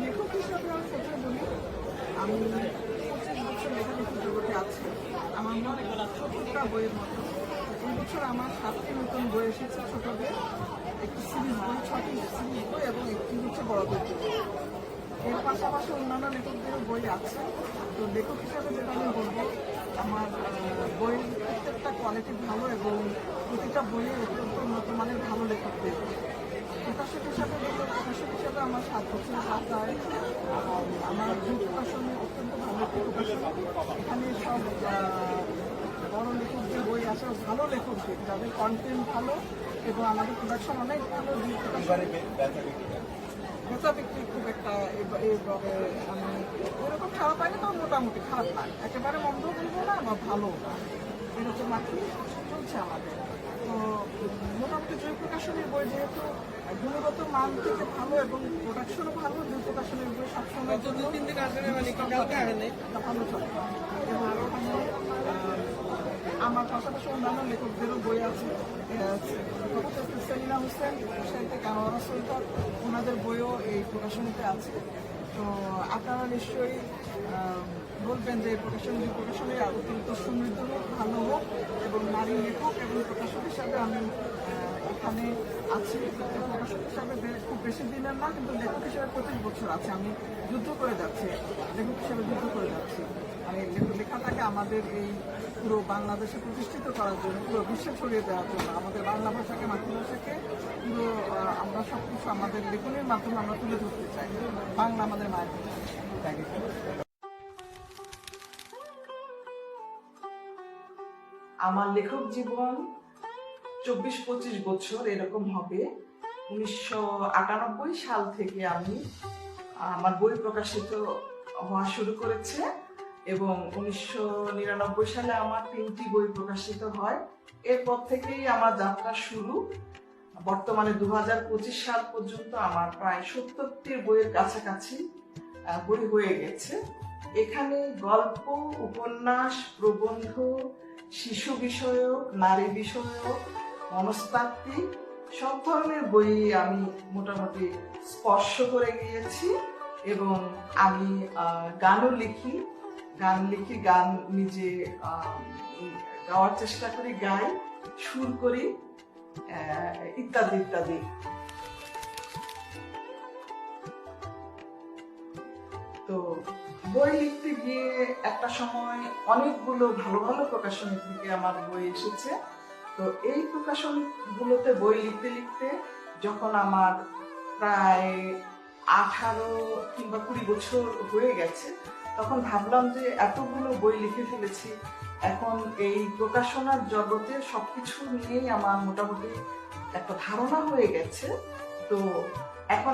লেখক হিসেবে আমি পঁচিশ বছর লেখালেখি জগতে আছি আমার মনে সত্তরটা বইয়ের মতো এই বছর আমার সাতটি নতুন বই এসেছে ছোটদের। একটি সিরিজ বই, ছটি সিরিজ বই এবং একটি হচ্ছে বড়দের বই। এর পাশাপাশি অন্যান্য লেখকদেরও বই আছে। তো লেখক হিসাবে যেটা আমি বলব আমার বইয়ের প্রত্যেকটা কোয়ালিটি ভালো এবং প্রতিটা বইয়ে অত্যন্ত উন্নত মানের ভালো লেখকদের। প্রকাশক হিসাবে প্রকাশক হিসাবে আমার সাত বছর আওতায় আহ, আমার দুই প্রকাশনী অত্যন্ত ভালো একটি প্রকাশনী এখানে সব বড় লেখকদের বই আছে ভালো লেখকদের যাদের কন্টেন্ট ভালো এবং আমাদের প্রোডাকশন অনেক ভালো দুই প্রকাশনী এবারে বিক্রি খুব একটা এইভাবে আমি ওরকম খারাপ পাইনি তো মোটামুটি খারাপ না একেবারে মন্দ বলব না বা ভালো না। এরকম আর কি চলছে আমাদের। তো মোটামুটি জয় প্রকাশনের বই যেহেতু গুণগত মান থেকে ভালো এবং প্রোডাকশনও ভালো জয় প্রকাশনের বই সবসময় জন্য তিন দিন আসবে মানে ভালো চলে। এবং আমার পাশাপাশি অন্যান্য লেখকদেরও বই আছে সেলিনা হোসেন সাহিত্যে কানোয়ারা সৈকত, ওনাদের বইও এই প্রকাশনীতে আছে। তো আপনারা নিশ্চয়ই বলবেন যে প্রকাশনী প্রকাশনী অত্যন্ত সমৃদ্ধ হোক, ভালো হোক, এবং নারী লেখক এবং প্রকাশক হিসাবে আমি এখানে আছি। প্রকাশক হিসাবে খুব বেশি দিনের না, কিন্তু লেখক হিসাবে পঁচিশ বছর আছে। আমি যুদ্ধ করে যাচ্ছি, লেখক হিসাবে যুদ্ধ করে যাচ্ছি। আমি লেখাটাকে আমাদের এই পুরো বাংলাদেশে প্রতিষ্ঠিত করার জন্য, পুরো বিশ্বে ছড়িয়ে দেওয়ার জন্য, আমাদের বাংলা ভাষাকে, মাতৃভাষাকে পুরো আমরা সব কিছু আমাদের লেখনের মাধ্যমে আমরা তুলে ধরতে চাই। বাংলা আমাদের মায়ের ভাষা। আমার লেখক জীবন চব্বিশ পঁচিশ বছর এরকম হবে। উনিশশো আটানব্বই সাল থেকে আমি আমার বই প্রকাশিত হওয়া শুরু করেছে। এবং উনিশশো নিরানব্বই সালে আমার তিনটি বই প্রকাশিত হয়। এরপর থেকেই আমার যাত্রা শুরু। বর্তমানে দু সাল পর্যন্ত আমার প্রায় সত্তরটির বইয়ের কাছাকাছি বই হয়ে গেছে। এখানে গল্প, উপন্যাস, প্রবন্ধ, শিশু বিষয়ক, নারী বিষয়ক, মনস্তাত্ত্বিক, সব ধরনের বই আমি মোটামুটি স্পর্শ করে গিয়েছি এবং আমি গানও লিখি। গান লিখি গান নিজে গাওয়ার চেষ্টা করি, গাই, সুর করি ইত্যাদি ইত্যাদি। তো বই লিখতে গিয়ে একটা সময় অনেকগুলো ভালো ভালো প্রকাশনী থেকে আমার বই এসেছে। তো এই প্রকাশনগুলোতে বই লিখতে লিখতে যখন আমার প্রায় আঠারো কিংবা কুড়ি বছর হয়ে গেছে, তখন ভাবলাম যে এতগুলো বই লিখে ফেলেছি। এখন এই প্রকাশনার জগতে সবকিছু নিয়েই আমার মোটামুটি একটা ধারণা হয়ে গেছে। তো এখন